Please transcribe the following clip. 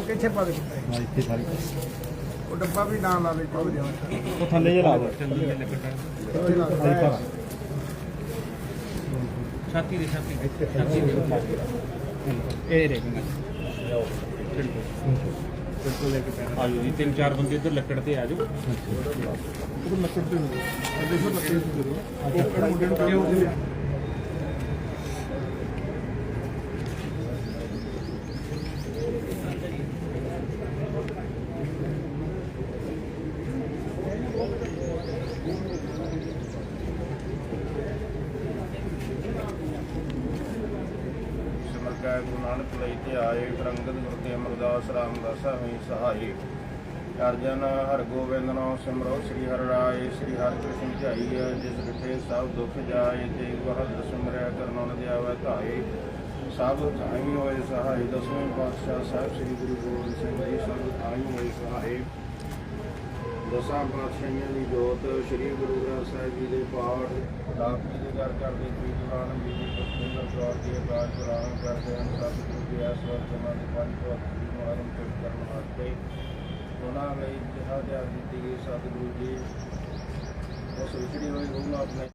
ਨਾਮ ਕਿੱਥੇ ਪਾ ਦੇ ਹਾਂ ਇੱਥੇ ਸਾਰੇ ਉਹ ਡੱਬਾ ਵੀ ਨਾਲ ਲਾ ਦੇ ਚੁੱਕ ਜਾ ਉਹ ਥੱਲੇ ਜੇ ਲਾ ਦੋ ਛਾਤੀ। ਦੇ ਛਾਤੀ ਛਾਤੀ ਦੇ। ਇਹ ਰੇ ਆਜੋ ਜੀ ਤਿੰਨ ਚਾਰ ਬੰਦੇ ਇੱਧਰ ਲੱਕੜ ਤੇ ਆਜੋ ਸਮਰਗਾ ਗੁਰੂ ਨਾਨਕ ਲਈ ਤੇ ਆਏ ਰੰਗਤ ਗੁਰ ਤੇ ਅਮਰਦਾਸ ਰਾਮਦਾਸ ਹੋਈ ਸਹਾਈ। ਅਰਜਨ ਹਰ ਗੋਬਿੰਦ ਨਾਮ ਸਿਮਰੋ, ਸ੍ਰੀ ਹਰਿ ਰਾਏ, ਸ੍ਰੀ ਹਰਿ ਕ੍ਰਿਸ਼ਨ ਧਿਆਈ ਜਿਸ ਵਿਠੇ ਸਭ ਦੁੱਖ ਜਾਏ, ਤੇ ਗੁਰਦ ਸਿਮਰਿਆ ਕਰਨੋਂ ਦਿਆਵੈ ਧਾਏ। ਸਭ ਥਾਈ ਹੋਏ ਸਹਾਈ, ਦਸਵੇਂ ਪਾਤਸ਼ਾਹ ਸਾਹਿਬ ਸ੍ਰੀ ਗੁਰੂ ਗੋਬਿੰਦ ਸਿੰਘ ਜੀ, ਸਭ ਥਾਈ ਹੋਏ ਸਹਾਈ। ਦਸਾਂ ਪਾਤਸ਼ਾਹੀਆਂ ਦੀ ਜੋਤ ਸ੍ਰੀ ਗੁਰੂ ਗ੍ਰੰਥ ਸਾਹਿਬ ਜੀ ਦੇ ਪਾਠ ਦਾਤੀ ਦੇ ਦਰ ਕਰਦੇ ਸ੍ਰੀ ਜੀ ਦੀ ਪੁਸਤਕ ਦਾ ਸਵਾਰ ਦੀ ਆਕਾਸ਼ ਕਰਦੇ ਹਨ ਸਤਿਗੁਰੂ ਗੁਰੂ ਜੀ ਆ ਸਵਰਗਾਂ ਦੇ ਪੰਜ ਵਕਤ ਦੀ ਮੁਹਾਰਮ ਤੇ ਕਰਨ ਵਾਸਤੇ ਉਹਨਾਂ ਲਈ ਜਿਹਾ ਜਿਹਾ ਦਿੱਤੀ ਗਈ। ਸਤਿਗੁਰੂ ਜੀ, ਉਸ ਵਿਛੜੀ ਹੋਈ ਰੂਹ ਨੂੰ ਆਪਣੇ